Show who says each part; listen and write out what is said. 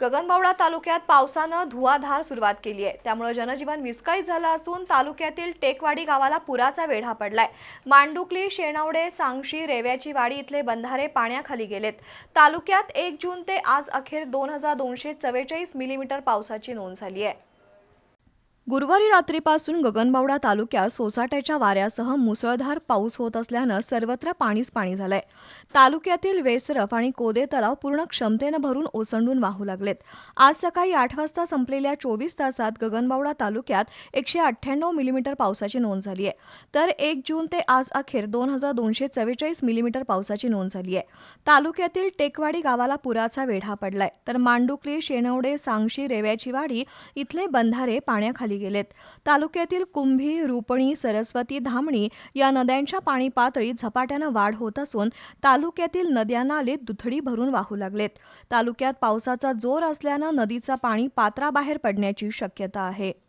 Speaker 1: गगनबावडा तालुक्यात पावसानं धुवाधार सुरुवात केली आहे. त्यामुळे जनजीवन विस्कळीत झालं असून तालुक्यातील टेकवाडी गावाला पुराचा वेढा पडलाय. मांडुकली शेणावडे सांगशी रेव्याची वाडी इथले बंधारे पाण्याखाली गेलेत. तालुक्यात एक जून ते आज अखेर दोन हजार दोनशे चव्वेचाळीस मिलीमीटर पावसाची नोंद झाली आहे. गुरुवारी रात्रीपासून गगनबावडा तालुक्यात सोसाट्याच्या वाऱ्यासह मुसळधार पाऊस होत असल्यानं सर्वत्र पाणीच पाणी झालंय. तालुक्यातील वेसरफ आणि कोदे तलाव पूर्ण क्षमतेनं भरून ओसंडून वाहू लागलेत. आज सकाळी आठ वाजता संपलेल्या चोवीस तासात गगनबावडा तालुक्यात एकशे अठ्ठ्याण्णव मिलीमीटर पावसाची नोंद झाली आहे तर एक जून ते आज अखेर दोन हजार दोनशे चव्वेचाळीस मिलीमीटर पावसाची नोंद झाली आहे तालुक्यातील टेकवाडी गावाला पुराचा वेढा पडलाय. तर मांडुकली शेनवडे सांगशी रेव्याची वाडी इथले बंधारे पाण्याखाली गेलेत. तालुक्यातील कुंभी रुपणी सरस्वती धामणी या नद्यांच्या पाणी पातळीत झपाट्यानं वाढ होत असून तालुक्यातील नद्या नाले दुथडी भरून वाहू लागलेत. तालुक्यात पावसाचा जोर असल्यानं नदीचं पाणी पात्राबाहेर पडण्याची शक्यता आहे.